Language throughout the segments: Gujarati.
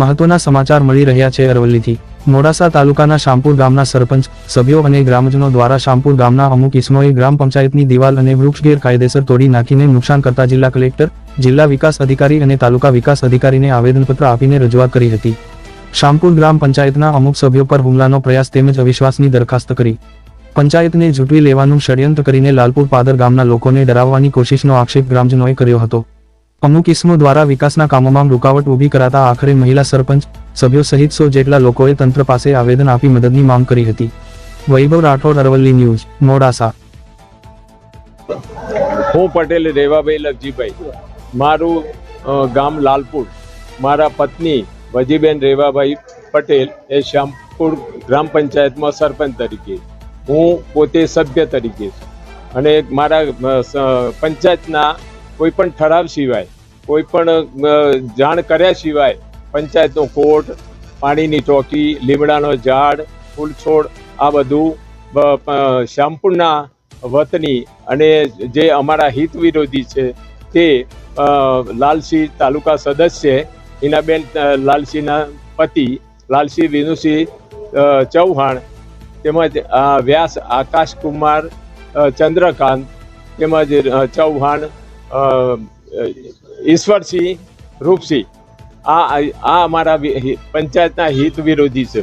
મહત્વના સમાચાર મળી રહ્યા છે અરવલ્લીથી. મોડાસા તાલુકાના શામપુર ગામના સરપંચ, સભ્યો અને ગ્રામજનો દ્વારા શામપુર ગામના અમુક ઇસમોએ ગ્રામ પંચાયતની દિવાલ અને વૃક્ષ ગેરકાયદેસર તોડી નાખીને નુકસાન કરતા જિલ્લા કલેક્ટર, જિલ્લા વિકાસ અધિકારી અને તાલુકા વિકાસ અધિકારીને આવેદનપત્ર આપીને રજૂઆત કરી હતી. શામપુર ગ્રામ પંચાયતના અમુક સભ્યો પર હુમલાનો પ્રયાસ તેમજ અવિશ્વાસની દરખાસ્ત કરી. પંચાયતને ઝૂંટવી લેવાનું ષડયંત્ર કરીને લાલપુર પાદર ગામના લોકોને ડરાવવાની કોશિશનો આક્ષેપ ગ્રામજનોએ કર્યો હતો. અમુક ઇસમો દ્વારા વિકાસના કામોમાં રૂકાવટ ઊભી કરાતા આખરે મહિલા સરપંચ, સભ્યો સહિત સો જેટલા લોકોએ તંત્ર પાસે આવેદન આપી મદદની માંગ કરી હતી. વૈભવ રાઠોડ, અરવલ્લી ન્યૂઝ, મોડાસા. હું પટેલ રેવાભાઈ લગજીભાઈ મારું ગામ લાલપુર. મારા પત્ની વજીબેન રેવાભાઈ પટેલ એ શ્યામપુર ગ્રામ પંચાયતમાં સરપંચ તરીકે. હું પોતે સભ્ય તરીકે અને મારા પંચાયતના કોઈ પણ ઠરાવ સિવાય, કોઈ પણ જાણ કર્યા સિવાય પંચાયતનો કોર્ટ, પાણીની ટોકી લીમડાનો ઝાડ ફૂલ છોડ આ બધું શ્યામપુરના વતની અને જે અમારા હિત વિરોધી છે તે લાલસિંહ તાલુકા સદસ્ય, હિનાબેન લાલસિંહના પતિ લાલસિંહ વિનુસિંહ ચૌહાણ, તેમજ વ્યાસ આકાશકુમાર ચંદ્રકાંત, તેમજ ચૌહાણ ઈશ્વરસિંહ રૂપસિંહ. આ આ અમારા પંચાયતના હિત વિરોધી છે.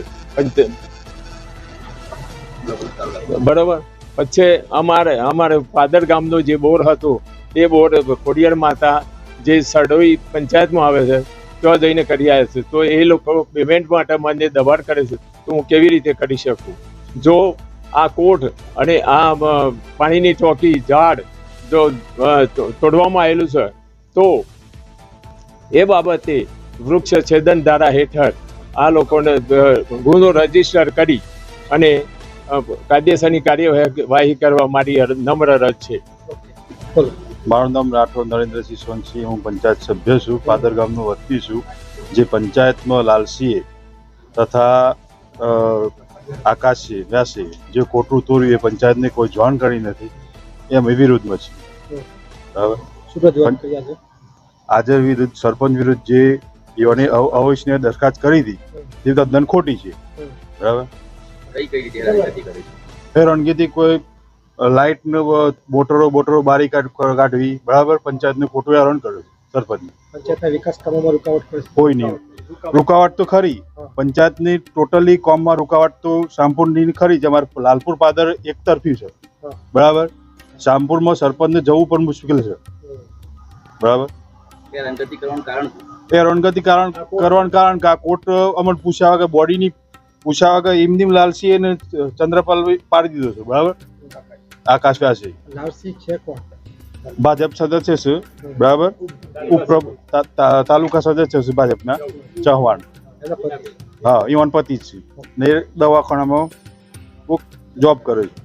બરોબર? પછી અમારે અમારે પાદર ગામનો જે બોર હતો, એ બોર ખોડિયાર માતા જે સડોઈ પંચાયતમાં આવે છે, ત્યાં જઈને કરી આવ્યા છે. તો એ લોકો પેમેન્ટ માટે મને દબાણ કરે છે. તો હું કેવી રીતે કરી શકું? જો આ કોર્ટ અને આ પાણીની ચોકી, ઝાડ જો તોડવામાં આવેલું છે. તો એ બાબતે વૃક્ષ છેદન ધારા હેઠળ આ લોકોને ગુનો રજિસ્ટર કરી અને કાયદેસરની કાર્યવાહી કરવા મારી નમ્ર રજ છે. મારું નામ રાઠોડ નરેન્દ્રસિંહ સોનસિંહ હું પંચાયત સભ્ય છું પાદર ગામનો વતની છું જે પંચાયતમાં લાલસીએ તથા આકાશે વ્યાસે જે ખોટું તોર્યું એ પંચાયતને કોઈ જાણ કરી નથી. એમ એ વિરુદ્ધમાં છે. બરાબર? આજે વિરુદ્ધ સરપંચ વિરુદ્ધ જે એવાની અવ- અવિશ્વસનીય દરખાસ્ત કરી હતી તે તદ્દન ખોટી છે. બરાબર? રણગીતી કોઈ લાઇટ બોટરો બોટરો બારી કાઢવી બરાબર? પંચાયતને ખોટું હેરાન કર્યું સરપંચ. પંચાયતના વિકાસ કામોમાં રૂકાવટ કરે કોઈ નહીં. રૂકાવટ. તો ખરી પંચાયતની ટોટલી કોમમાં રૂકાવટ તો શામપુરની ખરી જ. અમારે લાલપુર પાદર એક તરફી છે. બરાબર? શામપુરમાં સરપંચને જવું પણ મુશ્કેલ છે. બરાબર? એ રણગતિ કારણ કરવાનું કારણ કે આ કોર્ટ અમને પૂછ્યા વગર બોડીની પૂછ્યા વગર ઇમદિમ લાલસી એને ચંદ્રપાલ પાડી દીધો છે બરાબર? આકાશ વ્યાસી ભાજપ સદસ્ય છે બરાબર? તા- તાલુકા સદસ્ય છે ભાજપના ચૌહાણ. હા ઈવન પતિ છે. ને દવાખાનામાં જોબ કરે છે.